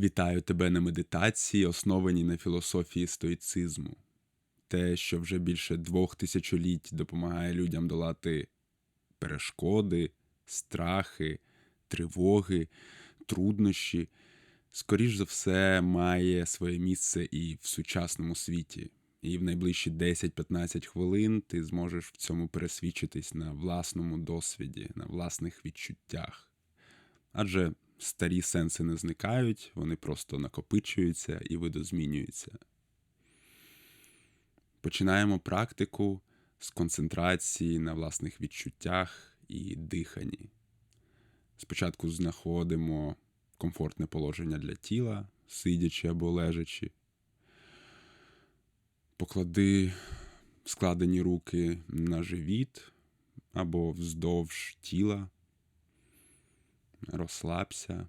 Вітаю тебе на медитації, основаній на філософії стоїцизму. Те, що вже більше двох тисячоліть допомагає людям долати перешкоди, страхи, тривоги, труднощі, скоріш за все, має своє місце і в сучасному світі. І в найближчі 10-15 хвилин ти зможеш в цьому пересвідчитись на власному досвіді, на власних відчуттях. Адже старі сенси не зникають, вони просто накопичуються і видозмінюються. Починаємо практику з концентрації на власних відчуттях і диханні. Спочатку знаходимо комфортне положення для тіла, сидячи або лежачи. Поклади складені руки на живіт або вздовж тіла розслабся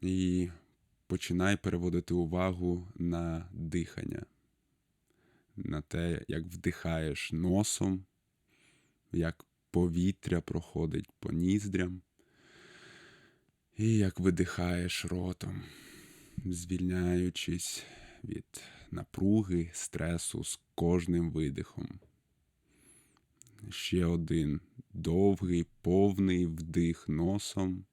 і починай переводити увагу на дихання, на те, як вдихаєш носом, як повітря проходить по ніздрям, і як видихаєш ротом, звільняючись від напруги, стресу з кожним видихом. Ще один довгий, повний вдих носом.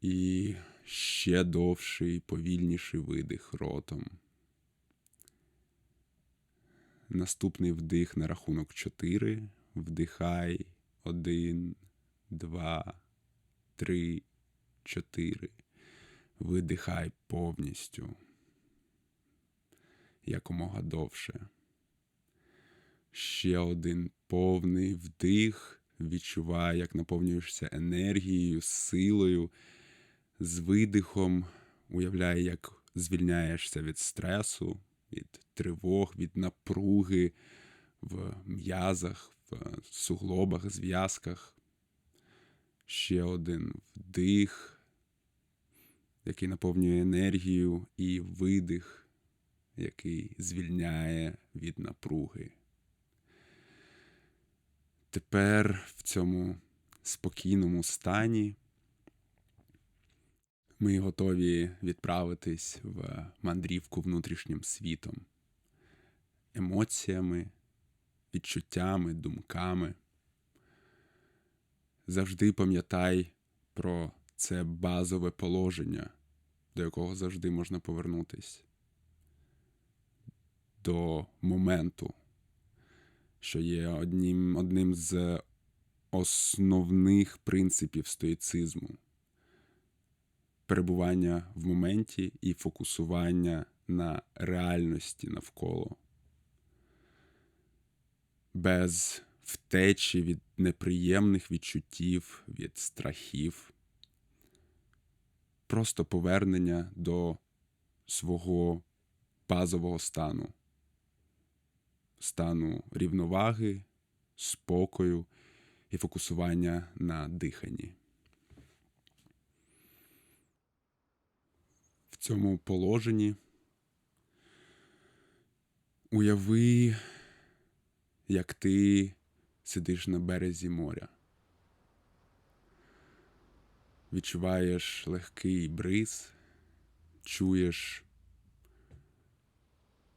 І ще довший, повільніший видих ротом. Наступний вдих на рахунок 4. Вдихай. Один, два, три, чотири. Видихай повністю. Якомога довше. Ще один повний вдих. Відчувай, як наповнюєшся енергією, силою, з видихом. Уявляй, як звільняєшся від стресу, від тривог, від напруги в м'язах, в суглобах, зв'язках. Ще один вдих, який наповнює енергію, і видих, який звільняє від напруги. Тепер в цьому спокійному стані. Ми готові відправитись в мандрівку внутрішнім світом, емоціями, відчуттями, думками. Завжди пам'ятай про це базове положення, до якого завжди можна повернутись, до моменту що є одним, одним з основних принципів стоїцизму. Перебування в моменті і фокусування на реальності навколо, без втечі від неприємних відчуттів, від страхів, просто повернення до свого базового стану стану рівноваги, спокою і фокусування на диханні. В цьому положенні уяви, як ти сидиш на березі моря. Відчуваєш легкий бриз, чуєш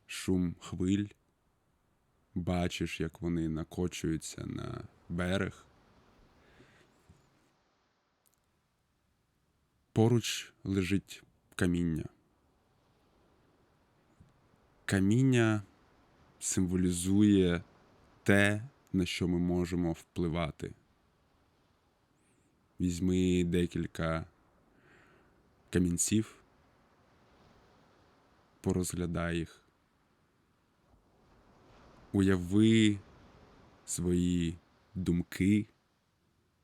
шум хвиль бачиш, як вони накочуються на берег. Поруч лежить каміння. Каміння символізує те, на що ми можемо впливати. Візьми декілька камінців, порозглядай їх уяви свої думки,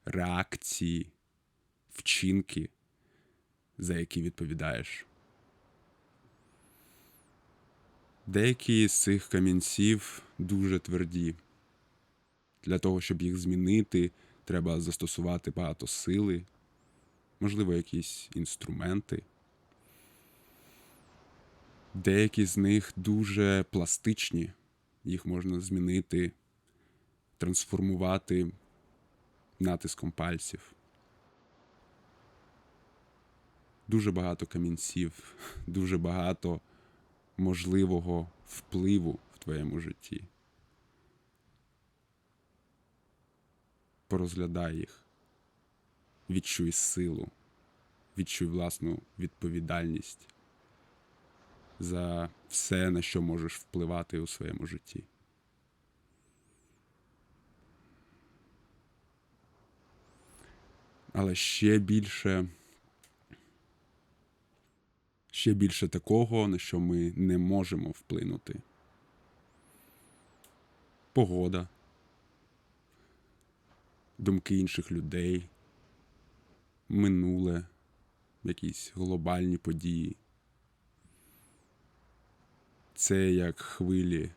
реакції, вчинки, за які відповідаєш. Деякі з цих камінців дуже тверді. Для того, щоб їх змінити, треба застосувати багато сили, можливо, якісь інструменти. Деякі з них дуже пластичні їх можна змінити, трансформувати натиском пальців. дуже багато камінців, дуже багато можливого впливу в твоєму житті. Порозглядай їх, відчуй силу, відчуй власну відповідальність за все, на що можеш впливати у своєму житті. Але ще більше, ще більше такого, на що ми не можемо вплинути. Погода, думки інших людей, минуле, якісь глобальні події. Це як хвилі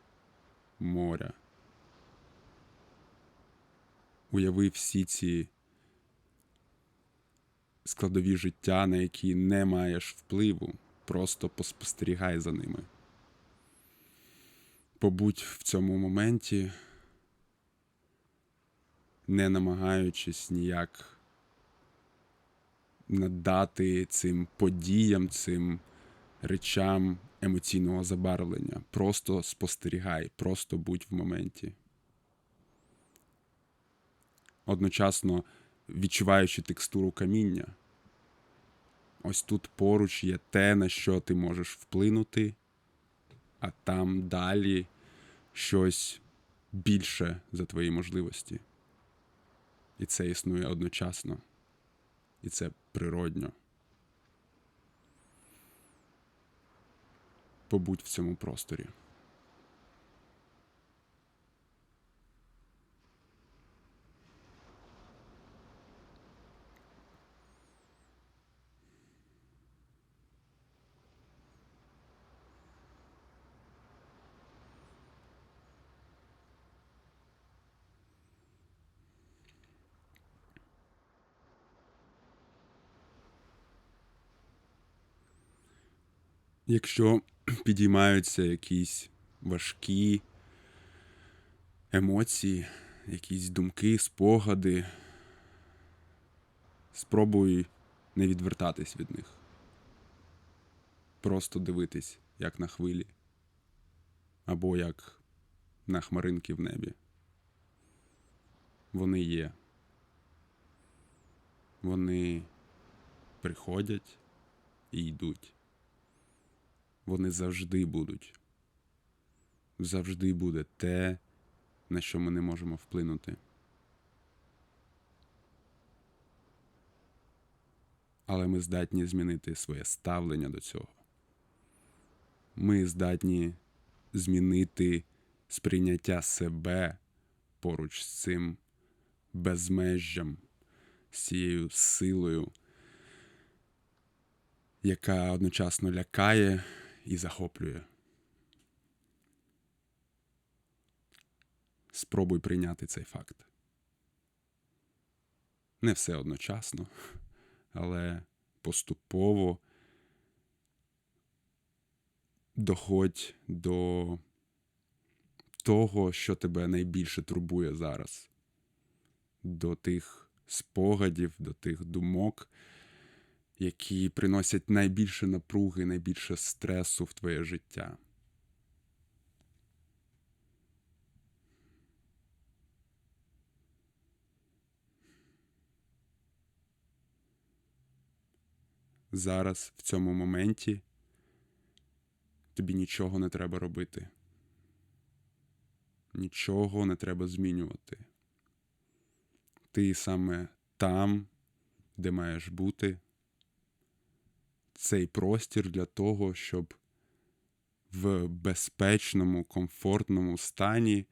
моря. Уяви всі ці складові життя, на які не маєш впливу, просто поспостерігай за ними. Побудь в цьому моменті, не намагаючись ніяк надати цим подіям, цим речам емоційного забарвлення. Просто спостерігай, просто будь в моменті. Одночасно відчуваючи текстуру каміння. Ось тут поруч є те, на що ти можеш вплинути, а там далі щось більше за твої можливості. І це існує одночасно. І це природньо. Побудь в цьому просторі. Якщо підіймаються якісь важкі емоції, якісь думки, спогади, спробуй не відвертатись від них. Просто дивитись, як на хвилі, або як на хмаринки в небі. Вони є. Вони приходять і йдуть вони завжди будуть. Завжди буде те, на що ми не можемо вплинути. Але ми здатні змінити своє ставлення до цього. Ми здатні змінити сприйняття себе поруч з цим безмежжям, з цією силою, яка одночасно лякає і захоплює. Спробуй прийняти цей факт. Не все одночасно, але поступово доходь до того, що тебе найбільше турбує зараз, до тих спогадів, до тих думок які приносять найбільше напруги, найбільше стресу в твоє життя. Зараз, в цьому моменті, тобі нічого не треба робити. Нічого не треба змінювати. Ти саме там, де маєш бути цей простір для того, щоб в безпечному, комфортному стані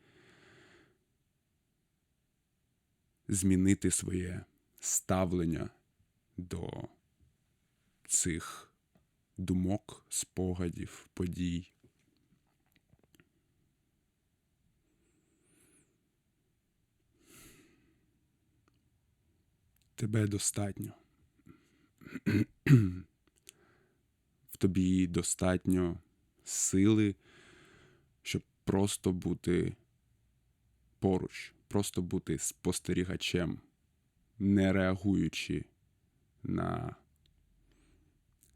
змінити своє ставлення до цих думок, спогадів, подій. Тебе достатньо в тобі достатньо сили, щоб просто бути поруч, просто бути спостерігачем, не реагуючи на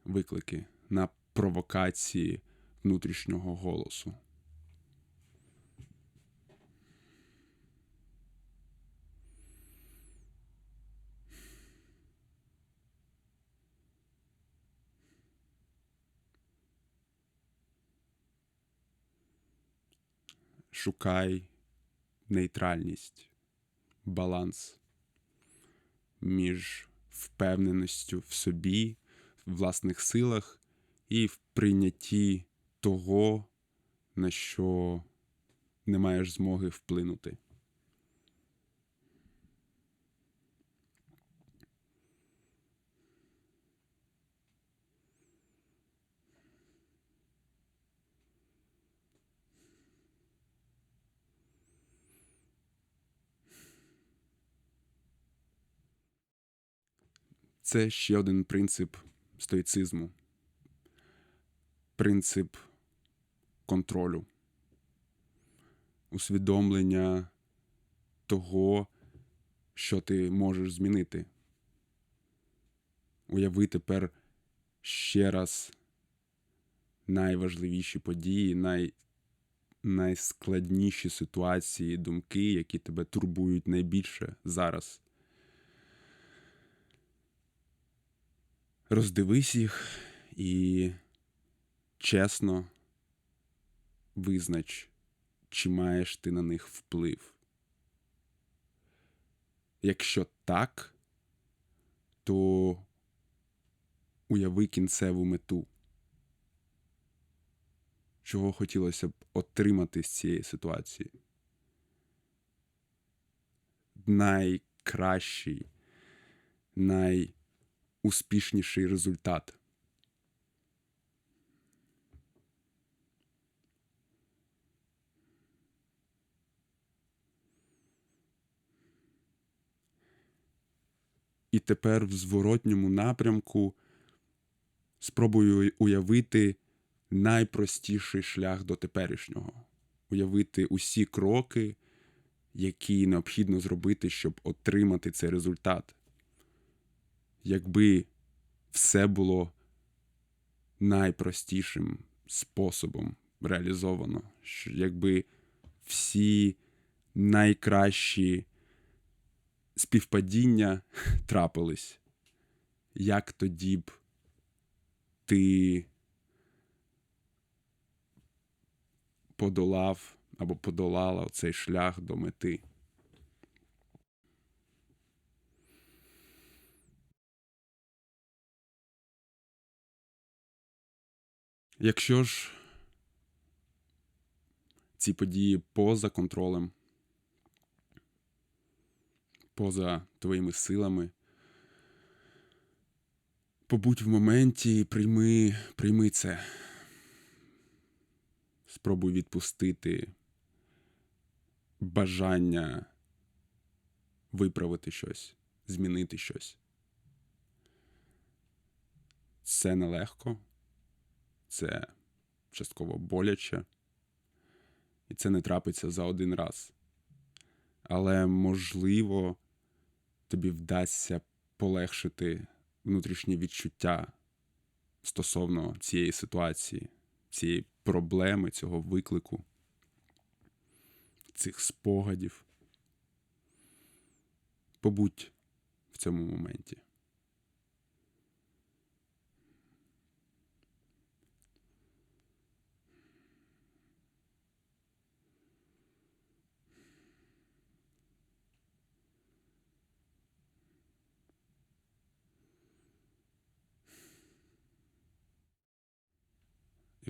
виклики, на провокації внутрішнього голосу. Шукай нейтральність, баланс між впевненістю в собі, в власних силах і в прийнятті того, на що не маєш змоги вплинути. Це ще один принцип стоїцизму. Принцип контролю, усвідомлення того, що ти можеш змінити. Уяви тепер ще раз найважливіші події, най... найскладніші ситуації, думки, які тебе турбують найбільше зараз. Роздивись їх і чесно визнач, чи маєш ти на них вплив. Якщо так, то уяви кінцеву мету, чого хотілося б отримати з цієї ситуації. Найкращий, найуспішніший результат. І тепер в зворотньому напрямку спробую уявити найпростіший шлях до теперішнього, уявити усі кроки, які необхідно зробити, щоб отримати цей результат. Якби все було найпростішим способом реалізовано, якби всі найкращі співпадіння трапились, як тоді б ти подолав або подолала цей шлях до мети? Якщо ж ці події поза контролем, поза твоїми силами. Побудь в моменті і прийми, прийми це. Спробуй відпустити бажання виправити щось, змінити щось. Це нелегко, це частково боляче, і це не трапиться за один раз. Але можливо тобі вдасться полегшити внутрішні відчуття стосовно цієї ситуації, цієї проблеми, цього виклику, цих спогадів. Побудь в цьому моменті.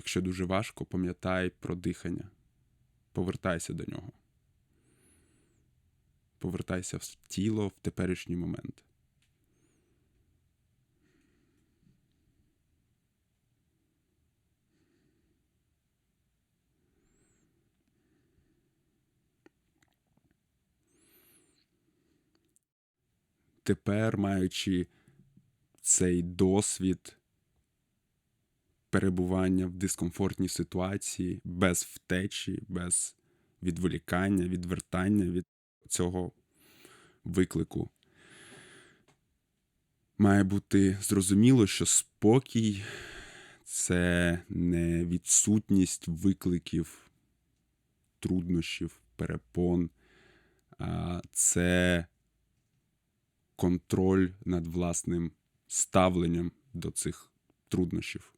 Якщо дуже важко, пам'ятай про дихання, повертайся до нього. Повертайся в тіло в теперішній момент. Тепер, маючи цей досвід перебування в дискомфортній ситуації, без втечі, без відволікання, відвертання від цього виклику. Має бути зрозуміло, що спокій це не відсутність викликів, труднощів, перепон, а це контроль над власним ставленням до цих труднощів.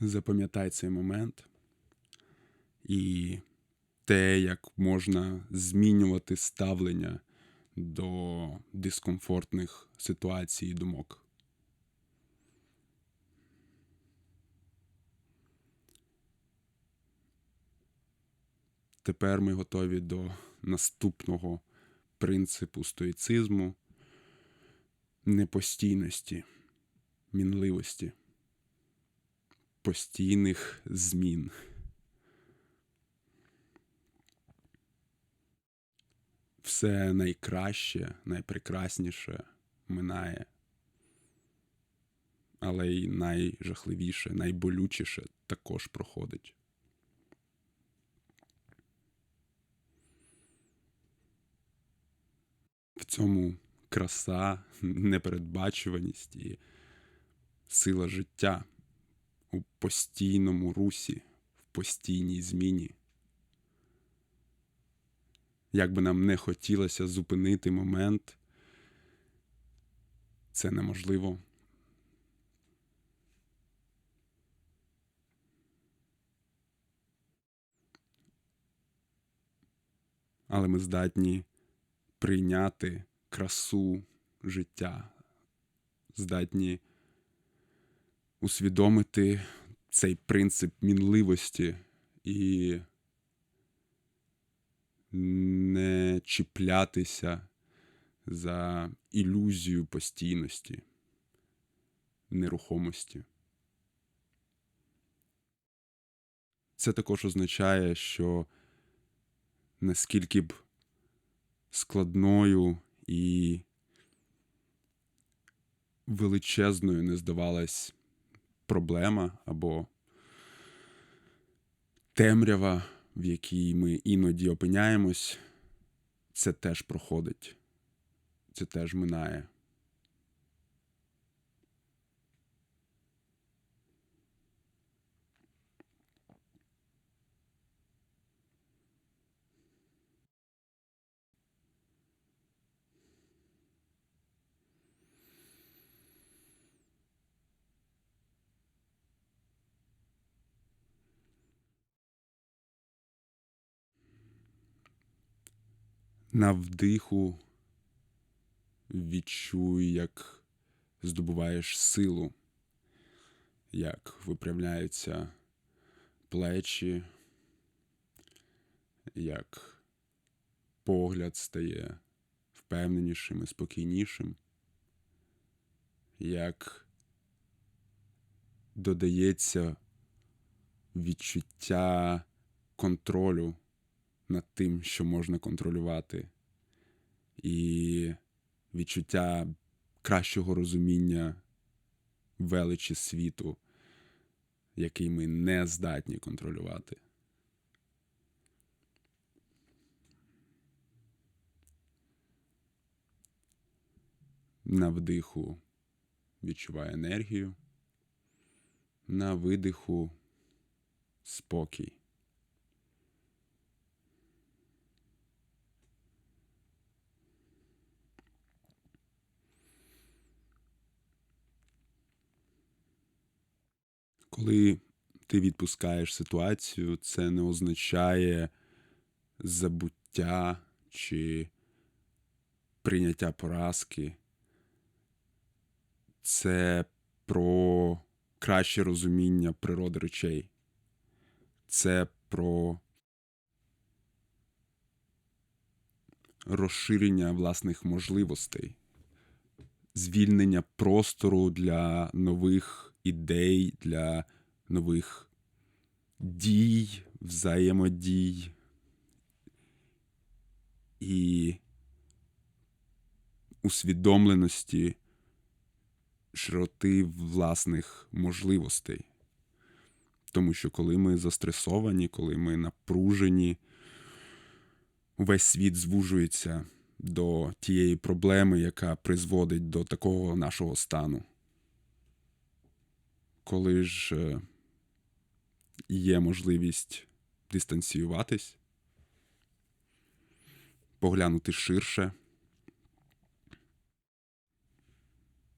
Запам'ятай цей момент і те, як можна змінювати ставлення до дискомфортних ситуацій і думок. Тепер ми готові до наступного принципу стоїцизму непостійності, мінливості, постійних змін. Все найкраще, найпрекрасніше минає, але й найжахливіше, найболючіше також проходить. В цьому краса, непередбачуваність і сила життя у постійному русі, в постійній зміні. Як би нам не хотілося зупинити момент, це неможливо. Але ми здатні прийняти красу життя, здатні усвідомити цей принцип мінливості і не чіплятися за ілюзію постійності, нерухомості. Це також означає, що наскільки б складною і величезною не здавалась проблема або темрява, в якій ми іноді опиняємось, це теж проходить, це теж минає. На вдиху відчуй, як здобуваєш силу, як випрямляються плечі, як погляд стає впевненішим і спокійнішим, як додається відчуття контролю над тим, що можна контролювати, і відчуття кращого розуміння величі світу, який ми не здатні контролювати. На вдиху відчувай енергію, на видиху спокій. Коли ти відпускаєш ситуацію, це не означає забуття чи прийняття поразки. Це про краще розуміння природи речей. Це про розширення власних можливостей, звільнення простору для нових ідей, для нових дій, взаємодій. І усвідомленості широти власних можливостей. Тому що коли ми застресовані, коли ми напружені, увесь світ звужується до тієї проблеми, яка призводить до такого нашого стану. Коли ж е, є можливість дистанціюватись, поглянути ширше,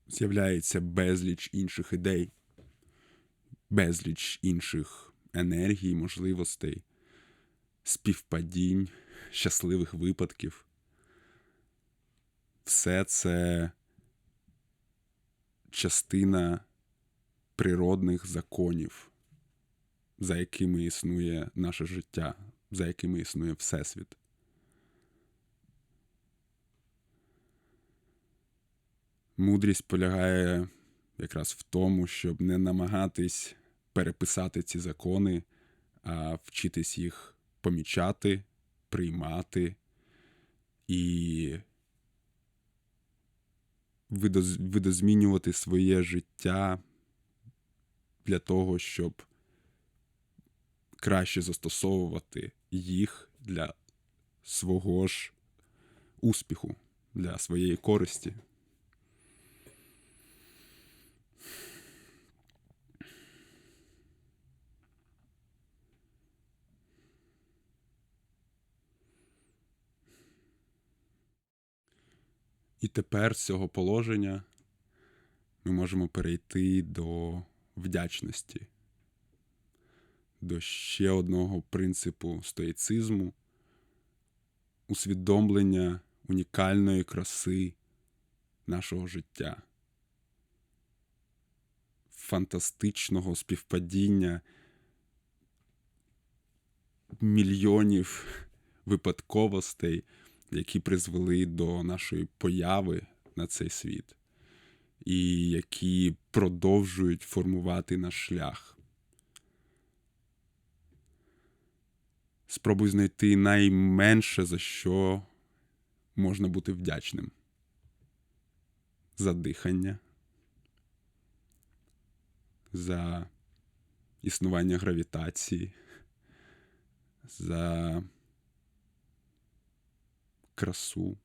з'являється безліч інших ідей, безліч інших енергій, можливостей, співпадінь, щасливих випадків. Все це частина природних законів, за якими існує наше життя, за якими існує Всесвіт. Мудрість полягає якраз в тому, щоб не намагатись переписати ці закони, а вчитись їх помічати, приймати і видозмінювати своє життя для того, щоб краще застосовувати їх для свого ж успіху, для своєї користі. І тепер з цього положення ми можемо перейти до вдячності, до ще одного принципу стоїцизму, усвідомлення унікальної краси нашого життя, фантастичного співпадіння мільйонів випадковостей які призвели до нашої появи на цей світ, і які продовжують формувати наш шлях. Спробуй знайти найменше, за що можна бути вдячним. За дихання, за існування гравітації, за красу,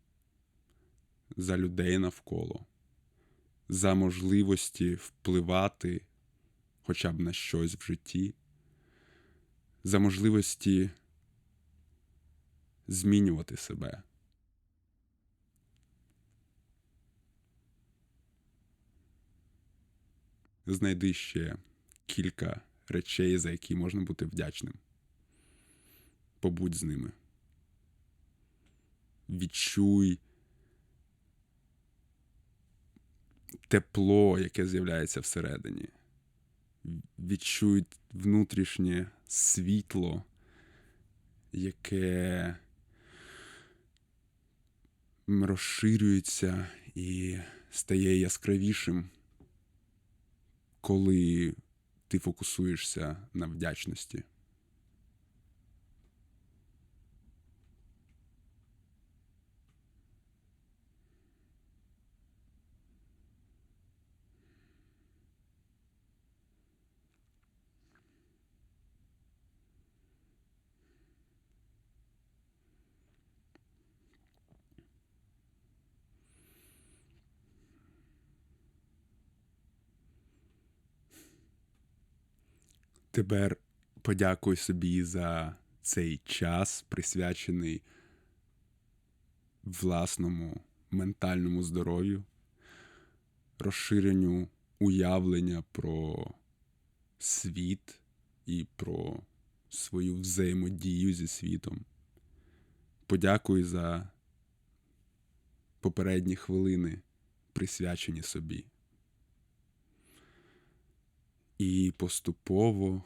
за людей навколо, за можливості впливати хоча б на щось в житті, за можливості змінювати себе. Знайди ще кілька речей, за які можна бути вдячним. Побудь з ними відчуй тепло, яке з'являється всередині. Відчуй внутрішнє світло, яке розширюється і стає яскравішим, коли ти фокусуєшся на вдячності. Тепер подякуй собі за цей час, присвячений власному ментальному здоров'ю, розширенню уявлення про світ і про свою взаємодію зі світом. Подякуй за попередні хвилини, присвячені собі і поступово,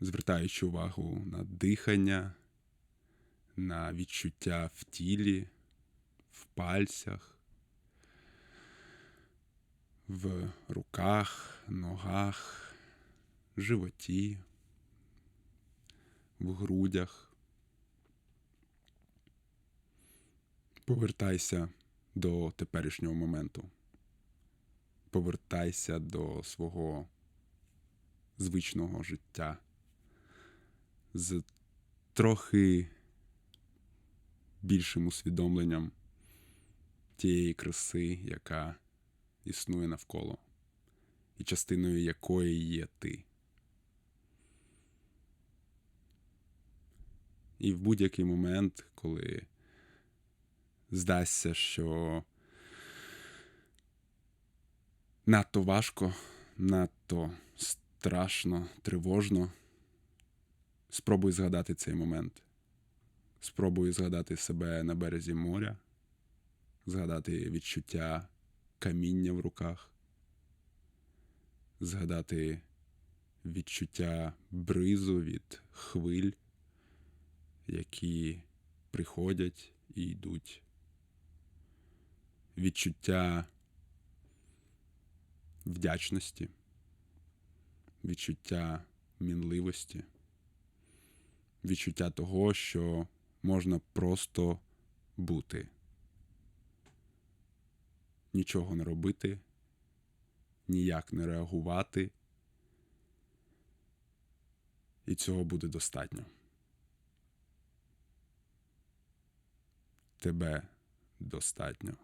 звертаючи увагу на дихання, на відчуття в тілі, в пальцях, в руках, ногах, животі, в грудях. Повертайся до теперішнього моменту. Повертайся до свого звичного життя з трохи більшим усвідомленням тієї краси, яка існує навколо, і частиною якої є ти. І в будь-який момент, коли здасться, що надто важко, надто страшно, тривожно, спробуй згадати цей момент. Спробуй згадати себе на березі моря, згадати відчуття каміння в руках, згадати відчуття бризу від хвиль, які приходять і йдуть. Відчуття вдячності, відчуття мінливості, відчуття того, що можна просто бути, нічого не робити, ніяк не реагувати, і цього буде достатньо. Тебе достатньо.